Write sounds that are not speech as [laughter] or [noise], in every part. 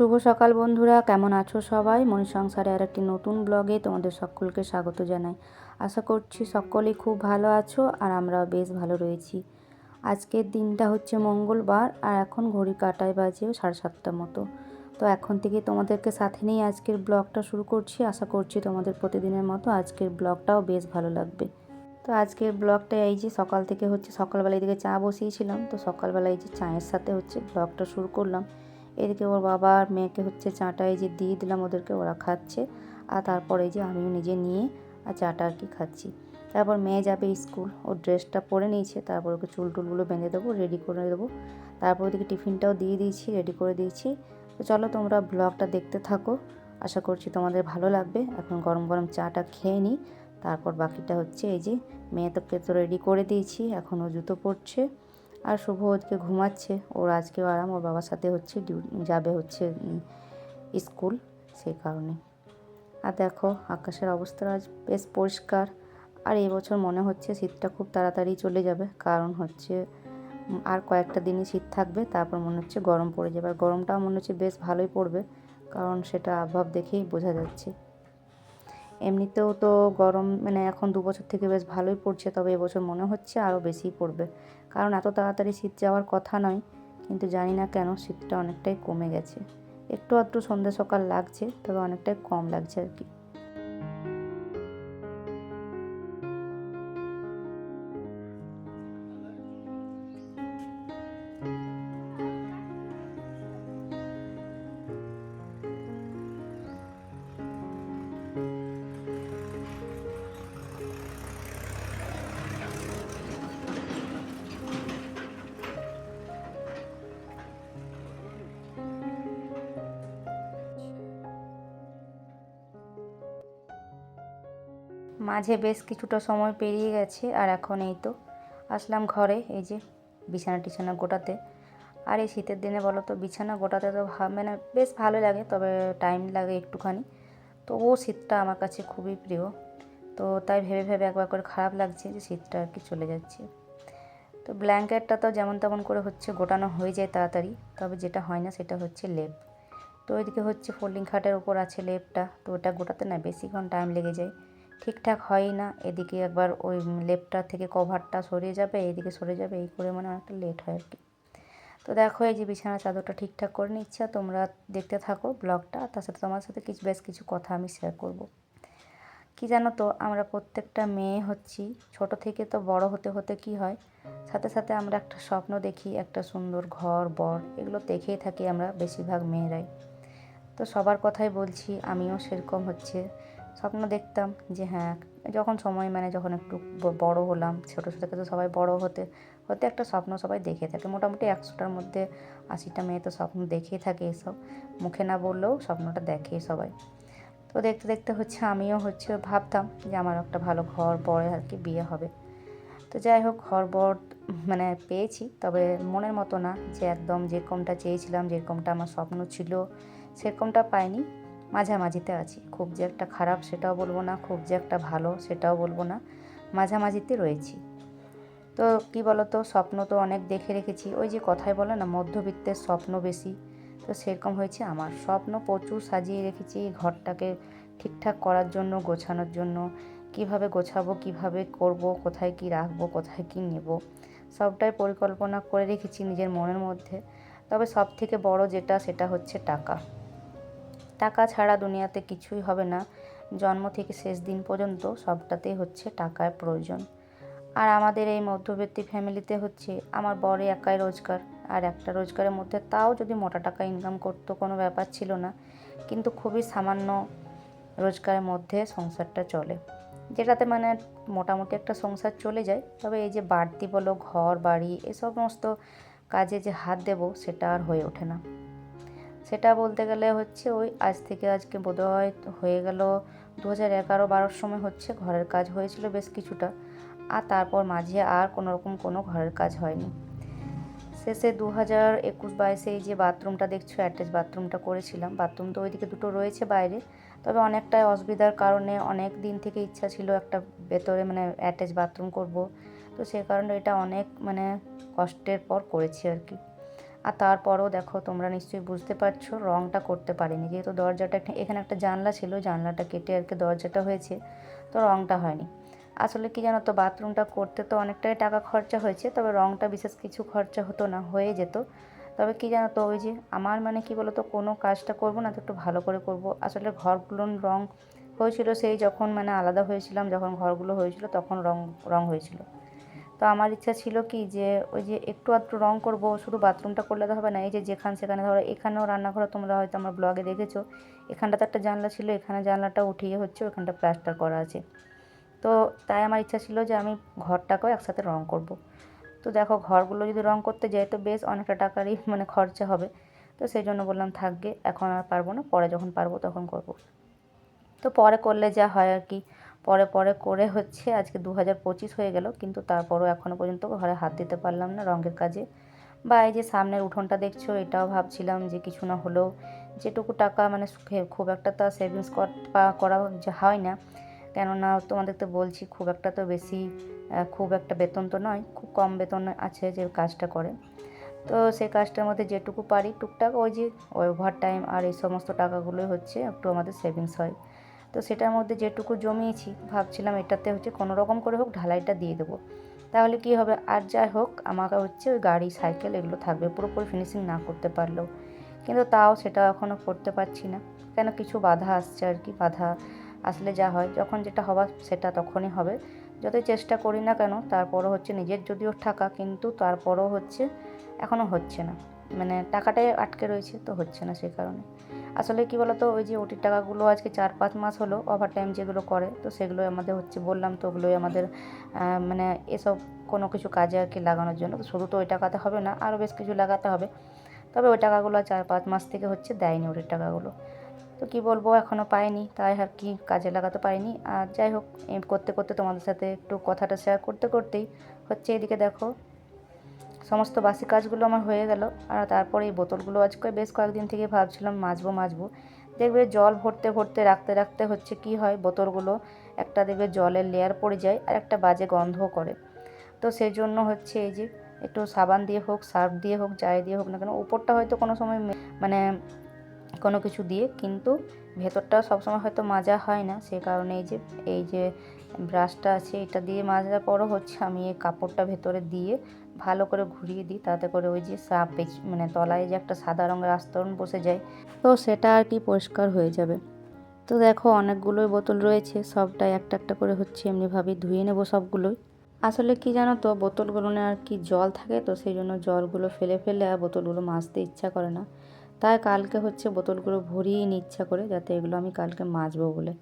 শুভ সকাল বন্ধুরা, কেমন আছো সবাই? মনি সংসারে আর একটি নতুন ব্লগে তোমাদের সকলকে স্বাগত জানাই। আশা করছি সকলেই খুব ভালো আছো আর আমরাও বেশ ভালো রয়েছি। আজকের দিনটা হচ্ছে মঙ্গলবার আর এখন ঘড়ি কাটায় বাজে সাড়ে সাতটার মতো। তো এখন থেকে তোমাদেরকে সাথে নিয়ে আজকের ব্লগটা শুরু করছি। আশা করছি তোমাদের প্রতিদিনের মতো আজকের ব্লগটাও বেশ ভালো লাগবে। তো আজকের ব্লগটা এই যে সকাল থেকে হচ্ছে সকালবেলা এদিকে চা বসিয়েছিলাম। তো সকালবেলা এই যে চায়ের সাথে হচ্ছে ব্লগটা শুরু করলাম। এদিকে ওর বাবা আর মেয়েকে হচ্ছে চাটা এই যে দিয়ে দিলাম, ওদেরকে ওরা খাচ্ছে। আর তারপরে যে আমিও নিজে নিয়ে আর চাটা আর কি খাচ্ছি। তারপর মেয়ে যাবে স্কুল, ওর ড্রেসটা পরে নিয়েছে, তারপর ওকে চুল টুলগুলো বেঁধে দেবো রেডি করে দেবো। তারপর ওদিকে টিফিনটাও দিয়ে দিয়েছি রেডি করে দিয়েছি। তো চলো তোমরা ব্লগটা দেখতে থাকো, আশা করছি তোমাদের ভালো লাগবে। এখন গরম গরম চাটা খেয়ে নিই, তারপর বাকিটা হচ্ছে এই যে মেয়ে তোকে তো রেডি করে দিয়েছি, এখন ও জুতো পরছে। আর শুভ ওদিকে ঘুমাচ্ছে। ওর আজকেও আরাম, ওর বাবার সাথে হচ্ছে যাবে হচ্ছে স্কুল সেই কারণে। আর দেখো, আকাশের অবস্থা আজ বেশ পরিষ্কার। আর এবছর মনে হচ্ছে শীতটা খুব তাড়াতাড়ি চলে যাবে। কারণ হচ্ছে আর কয়েকটা দিনই শীত থাকবে, তারপর মনে হচ্ছে গরম পড়ে যাবে। আর গরমটাও মনে হচ্ছে বেশ ভালোই পড়বে, কারণ সেটা আবহাওয়া দেখেই বোঝা যাচ্ছে। এমনিতেও তো গরম মানে এখন দু বছর থেকে বেশ ভালোই পড়ছে, তবে এবছর মনে হচ্ছে আরও বেশিই পড়বে। কারণ এত তাড়াতাড়ি শীত যাওয়ার কথা নয়, কিন্তু জানি না কেন শীতটা অনেকটাই কমে গেছে। একটু আধটু সন্ধ্যা সকাল লাগছে, তবে অনেকটাই কম লাগছে আর কি। মাঝে বেশ কিছুটা সময় পেরিয়ে গেছে আর এখন এই তো। আসলাম ঘরে, এই যে বিছানা টিছানা গোটাতে। আর এই শীতের দিনে বলো তো, বিছানা গোটাতে তো মানে বেশ ভালো লাগে, তবে টাইম লাগে একটুখানি। তো ও শীতটা আমার কাছে খুবই প্রিয়। তো তাই ভেবে ভেবে একবার করে খারাপ লাগছে যে শীতটা আর কি চলে যাচ্ছে। তো ব্ল্যাঙ্কেটটা তো যেমন তেমন করে হচ্ছে গোটানো হয়ে যায় তাড়াতাড়ি, তবে যেটা হয় না সেটা হচ্ছে লেপ। তো ওইদিকে হচ্ছে ফোল্ডিং খাটের ওপর আছে লেপটা, তো ওটা গোটাতে না বেশিক্ষণ টাইম লেগে যায়। ঠিকঠাক হয় না, এদিকে একবার ওই লেপটা থেকে কভারটা সরিয়ে যাবে, এদিকে সরে যাবে, এই করে মানে অনেকটা লেট হয় আর কি তো দেখো এই যে বিছানা চাদরটা ঠিকঠাক করে নিচ্ছে, তোমরা দেখতে থাকো ব্লগটা, তার সাথে তোমার সাথে কিছু, বেশ কিছু কথা আমি শেয়ার করব। কি জানো তো, আমরা প্রত্যেকটা মেয়ে হচ্ছি, ছোট থেকে তো বড় হতে হতে কি হয়, সাথে সাথে আমরা একটা স্বপ্ন দেখি, একটা সুন্দর ঘর, বর, এগুলো দেখেই থাকি আমরা বেশিরভাগ মেয়েরাই। তো সবার কথাই বলছি, আমিও সেরকম হচ্ছে। স্বপ্ন দেখতাম যে হ্যাঁ যখন সময় মানে যখন একটু বড় হলাম, ছোটো ছোটো থেকে তো সবাই বড় হতে হতে একটা স্বপ্ন সবাই দেখে থাকে। মোটামুটি একশোটার মধ্যে আশিটা মেয়ে তো স্বপ্ন দেখেই থাকে এসব। মুখে না বললেও স্বপ্নটা দেখে সবাই। তো দেখতে দেখতে হচ্ছে আমিও হচ্ছে ভাবতাম যে আমার একটা ভালো ঘর বড় আর কি বিয়ে হবে। তো যাই হোক, ঘর বর মানে পেয়েছি, তবে মনের মতো না যে একদম যেরকমটা চেয়েছিলাম, যেরকমটা আমার স্বপ্ন ছিল, সেরকমটা পাইনি। মাঝামাঝিতে আছি। খুব যে একটা খারাপ সেটাও বলব না, খুব যে একটা ভালো সেটাও বলব না। মাঝামাঝিতে রয়েছি। তো কি বলতো, স্বপ্ন তো অনেক দেখে রেখেছি। ওই যে কথায় বলে না, মধ্যবিত্তের স্বপ্ন বেশি। তো সেরকম হয়েছে আমার। স্বপ্ন প্রচুর সাজিয়ে রেখেছি ঘরটাকে ঠিকঠাক করার জন্য, গোছানোর জন্য। কীভাবে গোছাবো, কীভাবে করব, কোথায় কি রাখব, কোথায় কি নেব। সবটাই পরিকল্পনা করে রেখেছি নিজের মনের মধ্যে। তবে সব থেকে বড় যেটা, সেটা হচ্ছে টাকা। টাকা ছাড়া দুনিয়াতে কিছুই হবে না। জন্ম থেকে শেষ দিন পর্যন্ত সবটাতেই হচ্ছে টাকার প্রয়োজন। আর আমাদের এই মধ্যবর্তী ফ্যামিলিতে হচ্ছে আমার বরে একাই রোজগার। আর একটা রোজগারের মধ্যে তাও যদি মোটা টাকা ইনকাম করতো কোনো ব্যাপার ছিল না। কিন্তু খুবই সামান্য রোজগারের মধ্যে সংসারটা চলে। যেটাতে মানে মোটামুটি একটা সংসার চলে যায়। তবে এই যে বাড়তি বলো, ঘর, বাড়ি, এ সমস্ত কাজে যে হাত দেব সেটা আর হয়ে ওঠে না। সেটা বলতে গেলে হচ্ছে ওই আজ থেকে আজকে বোধহয় হয়ে গেল দু হাজার এগারো বারোর সময় হচ্ছে ঘরের কাজ হয়েছিল বেশ কিছুটা। আর তারপর মাঝে আর কোনো রকম কোনো ঘরের কাজ হয়নি। শেষে দু হাজার একুশ বাইশে এই যে বাথরুমটা দেখছ, অ্যাটাচ বাথরুমটা করেছিলাম। বাথরুম তো ওইদিকে দুটো রয়েছে বাইরে। তবে অনেকটাই অসুবিধার কারণে অনেক দিন থেকে ইচ্ছা ছিল একটা ভেতরে মানে অ্যাটাচ বাথরুম করব। তো সে কারণে এটা অনেক মানে কষ্টের পর করেছি আর কি। আর তারপরও দেখো, তোমরা নিশ্চয়ই বুঝতে পারছ রঙটা করতে পারিনি। যেহেতু দরজাটা এখানে একটা জানলা ছিল, জানলাটা কেটে আর কি দরজাটা হয়েছে, তো রঙটা হয়নি। আসলে কি জানো তো, বাথরুমটা করতে তো অনেকটাই টাকা খরচা হয়েছে, তবে রঙটা বিশেষ কিছু খরচা হতো না, হয়ে যেত। তবে কি জানো তো, ওই যে আমার মানে কি বলতো, কোনো কাজটা করব না, তো একটু ভালো করে করব। আসলে ঘরগুলোর রং হয়েছিল, সেই যখন মানে আলাদা হয়েছিলাম, যখন ঘরগুলো হয়েছিল, তখন রং রং হয়েছিল। তো আমার ইচ্ছা ছিল কি যে ওই যে একটু আধটু রং করব, শুধু বাথরুমটা করলে তো হবে না, এই যে যেখান সেখানে ধরো এখানেও রান্নাঘরে তোমরা হয়তো আমার ব্লগে দেখেছ, এখানটাতে একটা জানলা ছিল, এখানে জানলাটা উঠিয়ে হচ্ছে, ওখানটা প্লাস্টার করা আছে। তো তাই আমার ইচ্ছা ছিল যে আমি ঘরটাকেও একসাথে রং করব। তো দেখো ঘরগুলো যদি রং করতে যাই তো বেশ অনেকটা টাকারই [laughs] মানে খরচা হবে। তো সেই জন্য বললাম থাকবে এখন আর পারব না, পরে যখন পারব তখন করব। তো পরে করলে যা হয় আর কি। পরে পরে করে হচ্ছে আজকে দু হাজার পঁচিশ হয়ে গেল, কিন্তু তারপরও এখনও পর্যন্ত ঘরে হাত দিতে পারলাম না রঙের কাজে। বা এই যে সামনের উঠোনটা দেখছ, এটাও ভাবছিলাম যে কিছু না হলেও যেটুকু টাকা মানে খুব একটা তো সেভিংস করা হয় না, কেননা তোমাদের তো বলছি খুব একটা তো বেশি খুব একটা বেতন তো নয়, খুব কম বেতন আছে যে কাজটা করে। তো সেই কাজটার মধ্যে যেটুকু পারি টুকটাক, ওই যে ওভার টাইম আর এই সমস্ত টাকাগুলোই হচ্ছে একটু আমাদের সেভিংস হয়। তো সেটার মধ্যে যেটুকু জমিয়েছি, ভাবছিলাম এটাতে হচ্ছে কোনো রকম করে হোক ঢালাইটা দিয়ে দেবো। তাহলে কি হবে? আর যাই হোক, আমাকে হচ্ছে ওই গাড়ি, সাইকেল এগুলো থাকবে, পুরোপুরি ফিনিশিং না করতে পারলেও। কিন্তু তাও সেটা এখনও করতে পারছি না। কেন? কিছু বাধা আসছে আর কি, বাধা আসলে যা হয়। যখন যেটা হবার সেটা তখনই হবে। যতই চেষ্টা করি না কেন, তারপরও হচ্ছে নিজের যদিও টাকা কিন্তু তারপরও হচ্ছে এখনও হচ্ছে না। মানে টাকাটাই আটকে রয়েছে, তো হচ্ছে না সেই কারণে। আসলে কি বলতো, ওই যে ওটির টাকাগুলো আজকে চার পাঁচ মাস হলো ওভার টাইম যেগুলো করে, তো সেগুলোই আমাদের হচ্ছে বললাম, তো ওগুলোই আমাদের মানে এসব কোনো কিছু কাজে আর কি লাগানোর জন্য। তো শুধু তো ওই টাকাতে হবে না, আরও বেশ কিছু লাগাতে হবে। তবে ওই টাকাগুলো চার পাঁচ মাস থেকে হচ্ছে দেয়নি ওটির টাকাগুলো। তো কি বলব, এখনও পাইনি, তাই আর কি কাজে লাগাতে পারিনি। আর যাই হোক করতে করতে তোমাদের সাথে একটু কথাটা শেয়ার করতে করতেই হচ্ছে এদিকে দেখো সমস্ত বাসি কাজগুলো আমার হয়ে গেল আর তারপরে এই বোতলগুলো আজকে বেশ কয়েকদিন থেকে ভাবছিলাম মাজবো মাজবো। দেখবে জল ভরতে ভরতে, রাখতে রাখতে হচ্ছে কি হয়? বোতলগুলো একটা দেখবে জলের লেয়ার পড়ে যায় আর একটা বাজে গন্ধও করে। তো সেই জন্য হচ্ছে এই যে একটু সাবান দিয়ে হোক, সার্ফ দিয়ে হোক, যাই দিয়ে হোক না কেন, উপরটা হয়তো কোনো সময় মানে কোনো কিছু দিয়ে, কিন্তু ভেতরটা সবসময় হয়তো মাজা হয় না। সে কারণে এই যে এই যে ব্রাশটা আছে, এটা দিয়ে মাজার পরও হচ্ছে আমি এই কাপড়টা ভেতরে দিয়ে ভালো করে ঘুরিয়ে দিই, তাতে করে ওই যে সাপ মানে তলায় যে একটা সাদা রঙের আস্তরণ বসে যায়, তো সেটা আর কি পরিষ্কার হয়ে যাবে। তো দেখো অনেকগুলোই বোতল রয়েছে, সবটাই একটা একটা করে হচ্ছে এমনিভাবেই ধুয়ে নেব সবগুলোই। আসলে কি জানো তো, বোতলগুলো আর কি জল থাকে, তো সেই জন্য জলগুলো ফেলে ফেলে আর বোতলগুলো মাজতে ইচ্ছা করে না। তাই কালকে হচ্ছে বোতলগুলো ভরিয়ে নিই ইচ্ছা করে, যাতে এগুলো আমি কালকে মাজবো বলে।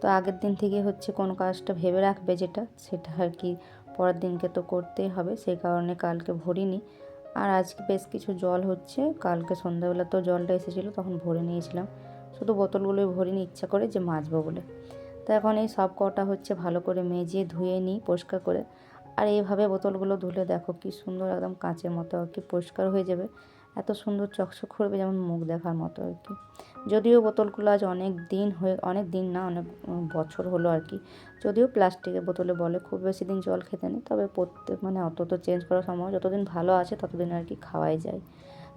তো আগের দিন থেকে হচ্ছে কোন কাজটা ভেবে রাখবে যেটা, সেটা আর কি পরের দিনকে তো করতেই হবে, সেই কারণে কালকে ভরিনি। আর আজকে বেশ কিছু জল হচ্ছে, কালকে সন্ধ্যাবেলা তো জলটা এসেছিল, তখন ভরে নিয়েছিলাম। শুধু বোতলগুলোই ভরিনি, ইচ্ছা করে যে মাজবো বলে। তো এখন এই সব কটা হচ্ছে ভালো করে মেজে ধুয়ে নিই পরিষ্কার করে। আর এইভাবে বোতলগুলো ধুলে দেখো কি সুন্দর একদম কাঁচের মতো আর কি পরিষ্কার হয়ে যাবে। এত সুন্দর চকচক করবে যেমন মুখ দেখার মতো আর কি। যদিও বোতলগুলো আজ অনেক দিন হয়ে, অনেক দিন না, অনেক বছর হলো আর কি। যদিও প্লাস্টিকের বোতলে বলে, খুব বেশি দিন জল খেতে নেই, তবে প্রত্যেক মানে অত তো চেঞ্জ করা সম্ভব, যতদিন ভালো আছে ততদিন আর কি খাওয়াই যায়।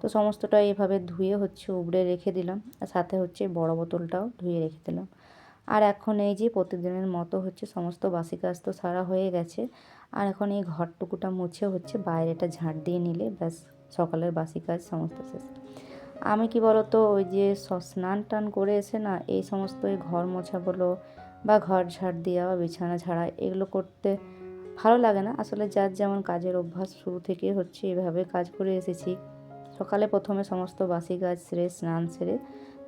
তো সমস্তটা এইভাবে ধুয়ে হচ্ছে, উবড়ে রেখে দিলাম, আর সাথে হচ্ছে বড় বোতলটাও ধুয়ে রেখে দিলাম। আর এখন এই যে প্রতিদিনের মতো হচ্ছে সমস্ত বাসি কাজ তো সারা হয়ে গেছে, আর এখন এই ঘরটুকুটা মুছে হচ্ছে বাইরেটা ঝাঁট দিয়ে নিলে, ব্যাস। সকালের বাসি কাজ সমস্ত শেষ। আমি কি বলতো, ওই যে স্নান টান করে এসে না এই সমস্ত ঘর মোছা বলো বা ঘর ঝাড় দেওয়া বা বিছানা ঝাড়া এগুলো করতে ভালো লাগে না। আসলে যার যেমন কাজের অভ্যাস শুরু থেকে হচ্ছে এভাবে কাজ করে এসেছি। সকালে প্রথমে সমস্ত বাসি কাজ সেরে, স্নান সেরে,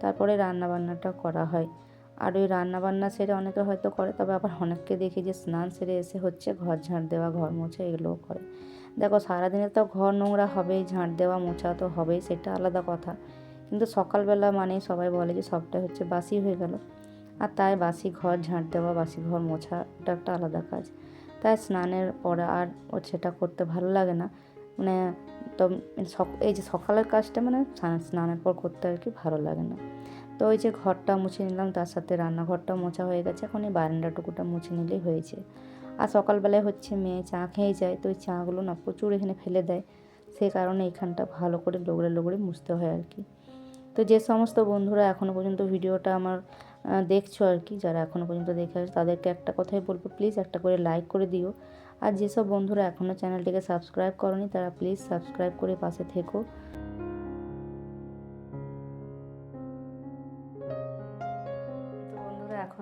তারপরে রান্না বান্নাটা করা হয়। আর ওই রান্না বান্না সেরে অনেকে হয়তো করে, তবে আবার অনেককে দেখি যে স্নান সেরে এসে হচ্ছে ঘর ঝাঁট দেওয়া, ঘর মোছা এগুলোও করে। দেখো, সারাদিনে তো ঘর নোংরা হবেই ঝাঁট দেওয়া, মোছা তো হবেই, সেটা আলাদা কথা। কিন্তু সকালবেলা মানে সবাই বলে যে সবটাই হচ্ছে বাসি হয়ে গেল। আর তাই বাসি ঘর ঝাঁট দেওয়া, বাসি ঘর মোছা ওটা একটা আলাদা কাজ। তাই স্নানের পরে আর ও সেটা করতে ভালো লাগে না। মানে তো এই যে সকালের কাজটা মানে স্নানের পর করতে আর কি ভালো লাগে না। তো ওই যে ঘরটা মুছে নিলাম, তার সাথে রান্নাঘরটা মোছা হয়ে গেছে। এখন এই বারান্দাটুকুটা মুছে নিলেই হয়েছে। আর সকালবেলায় হচ্ছে মেয়ে চা খেয়ে যায়, তো ওই চাগুলো না প্রচুর এখানে ফেলে দেয়। সেই কারণে এখানটা ভালো করে লোগড়ে লোগড়ে মুছতে হয় আর কি। তো যে সমস্ত বন্ধুরা এখনও পর্যন্ত ভিডিওটা আমার দেখছ আর কি, যারা এখনও পর্যন্ত দেখে আসছে, তাদেরকে একটা কথাই বলব প্লিজ একটা করে লাইক করে দিও। আর যেসব বন্ধুরা এখনও চ্যানেলটিকে সাবস্ক্রাইব করনি, তারা প্লিজ সাবস্ক্রাইব করে পাশে থেকো।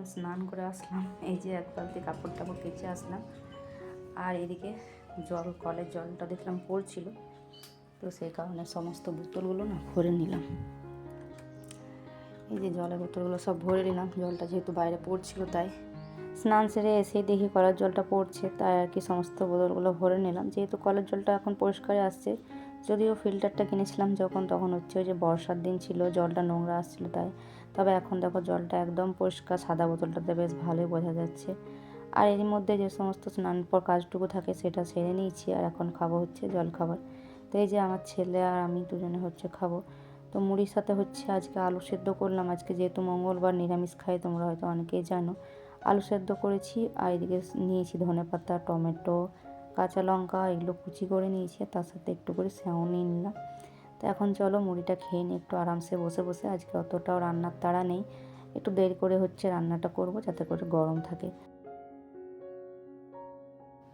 এখন স্নান করে আসলাম। এই যে এক বালতি কাপড় টাপড় কেচে আসলাম। আর এদিকে জল, কলের জলটা দেখলাম পড়ছিল। তো সেই কারণে সমস্ত বোতলগুলো না ভরে নিলাম। এই যে জলের বোতলগুলো সব ভরে নিলাম। জলটা যেহেতু বাইরে পড়ছিল তাই। স্নান সেরে এসে দেখি কলের জলটা পড়ছে, তাই আর কি সমস্ত বোতলগুলো ভরে নিলাম। যেহেতু কলের জলটা এখন পরিষ্কারে আসছে, যদিও ফিল্টারটা কিনেছিলাম যখন, তখন হচ্ছে ওই যে বর্ষার দিন ছিল, জলটা নোংরা আসছিল তাই। তবে এখন দেখো জলটা একদম পরিষ্কার, সাদা বোতলটাতে বেশ ভালোই বোঝা যাচ্ছে। আর এর মধ্যে যে সমস্ত স্নান পর কাজটুকু থাকে সেটা সেরে নিয়েছি আর এখন খাব হচ্ছে জল খাবার। তো এই যে আমার ছেলে আর আমি দুজনে হচ্ছে খাব। তো মুড়ির সাথে হচ্ছে আজকে আলু সেদ্ধ করলাম। আজকে যেহেতু মঙ্গলবার নিরামিষ খাই, তোমরা হয়তো অনেকেই জানো। আলু সেদ্ধ করেছি আর এদিকে নিয়েছি ধনে পাতা, টমেটো, কাঁচা লঙ্কা, এগুলো কুচি করে নিয়েছি তার সাথে একটু করে স্যাও নিয়ে নিলাম। তো এখন চলো মুড়িটা খেয়ে নিই, একটু আরামসে বসে বসে। আজকে অতটাও রান্নার তাড়া নেই। একটু দেরি করে হচ্ছে রান্নাটা করব, যাতে করে গরম থাকে।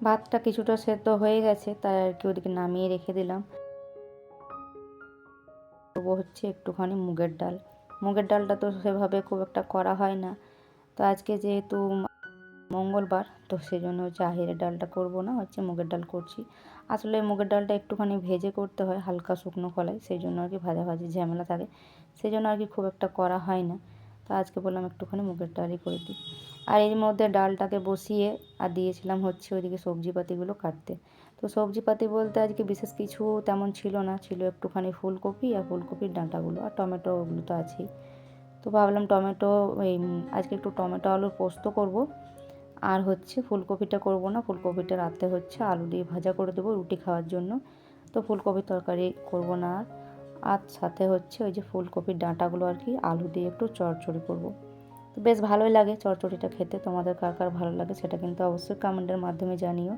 ভাতটা কিছুটা সেদ্ধ হয়ে গেছে, তাই আর কি ওদিকে নামিয়ে রেখে দিলাম। করব হচ্ছে একটুখানি মুগের ডাল। মুগের ডালটা তো সেভাবে খুব একটা করা হয় না। তো আজকে যেহেতু মঙ্গলবার, তো সেই জন্য হচ্ছে আহিরের ডালটা করব না, হচ্ছে মুগের ডাল করছি। আসলে মুগের ডালটা একটুখানি ভেজে করতে হয়, হালকা শুকনো কলাই সেই জন্য আর কি ভাজাভাজি ঝামেলা থাকে। সেই জন্য আর কি খুব একটা করা হয় না, তো আজকে বললাম একটুখানি মুগের ডালই করে দিই। আর এর মধ্যে ডালটাকে বসিয়ে, আর দিয়েছিলাম হচ্ছে ওইদিকে সবজিপাতিগুলো কাটতে। তো সবজিপাতি বলতে আজকে বিশেষ কিছু তেমন ছিল না, ছিল একটুখানি ফুলকপি আর ফুলকপির ডাঁটাগুলো, আর টমেটো ওগুলো তো আছেই। তো ভাবলাম টমেটো, এই, আজকে একটু টমেটো আলুর পোস্ত করব। আর হচ্ছে ফুলকপিটা করব না, ফুলকপিটা রাতে হচ্ছে আলু দিয়ে ভাজা করে দেবো রুটি খাওয়ার জন্য। তো ফুলকপির তরকারি করব না আর। সাথে হচ্ছে ওই যে ফুলকপির ডাঁটাগুলো আর কি, আলু দিয়ে একটু চড়চড়ি করব। তো বেশ ভালোই লাগে চড়চড়িটা খেতে, তোমাদের কার কার ভালো লাগে সেটা কিন্তু অবশ্যই কমেন্টের মাধ্যমে জানিও।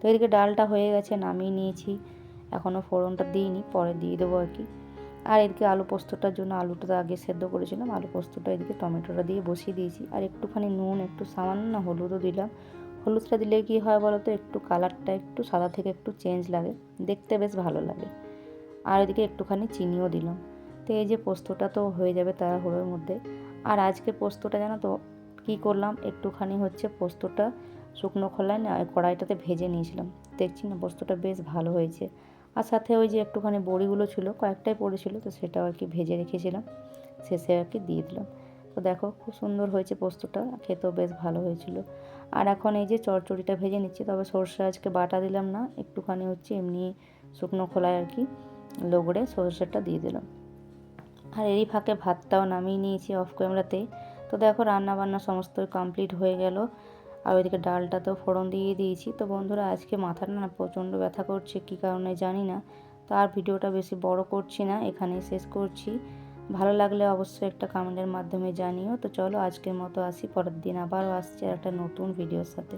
তো এদিকে ডালটা হয়ে গেছে, নামিয়ে নিয়েছি। এখনও ফোড়নটা দিইনি, পরে দিয়ে দেবো আর কি। আর এদিকে আলু পোস্তটার জন্য আলুটা আগে সেদ্ধ করেছিলাম, আলু পোস্তটা এদিকে টমেটোটা দিয়ে বসিয়ে দিয়েছি। আর একটুখানি নুন, একটু সামান্য না হলুদও দিলাম। হলুদটা দিলে কি হয় বলো তো একটু কালারটা একটু সাদা থেকে একটু চেঞ্জ লাগে, দেখতে বেশ ভালো লাগে। আর এদিকে একটুখানি চিনিও দিলাম। তো এই যে পোস্তটা তো হয়ে যাবে তাড়াহুড়োর মধ্যে। আর আজকে পোস্তটা জানো তো, কী করলাম? একটুখানি হচ্ছে পোস্তটা শুকনো খোলায় না কড়াইটাতে ভেজে নিয়েছিলাম। দেখছি না পোস্তটা বেশ ভালো হয়েছে। আর সাথে ওই যে একটুখানি বড়িগুলো ছিল, কয়েকটাই পড়েছিল তো সেটাও আর কি ভেজে রেখেছিলাম। শেষে আর কি দিয়ে দিলাম। তো দেখো খুব সুন্দর হয়েছে পোস্তটা, খেতেও বেশ ভালো হয়েছিল। আর এখন এই যে চড়চড়িটা ভেজে নিচ্ছি, তবে সর্ষে আজকে বাটা দিলাম না, একটুখানি হচ্ছে এমনি শুকনো খোলায় আর কি লোগড়ে সর্ষেটা দিয়ে দিলাম। আর এরই ফাঁকে ভাতটাও নামিয়ে নিয়েছি অফ ক্যামেরাতেই তো দেখো রান্না বান্না সমস্ত কমপ্লিট হয়ে গেল। আর ওইদিকে ডালটা তো ফোড়ন দিয়ে দিয়েছি। তো বন্ধুরা, আজকে মাথাটা না প্রচণ্ড ব্যথা করছে, কী কারণে জানি না। তো আর ভিডিওটা বেশি বড় করছি না, এখানেই শেষ করছি। ভালো লাগলে অবশ্যই একটা কমেন্টের মাধ্যমে জানিও। তো চলো আজকের মতো আসি, পরের দিন আবারও আসছি আর একটা নতুন ভিডিওর সাথে।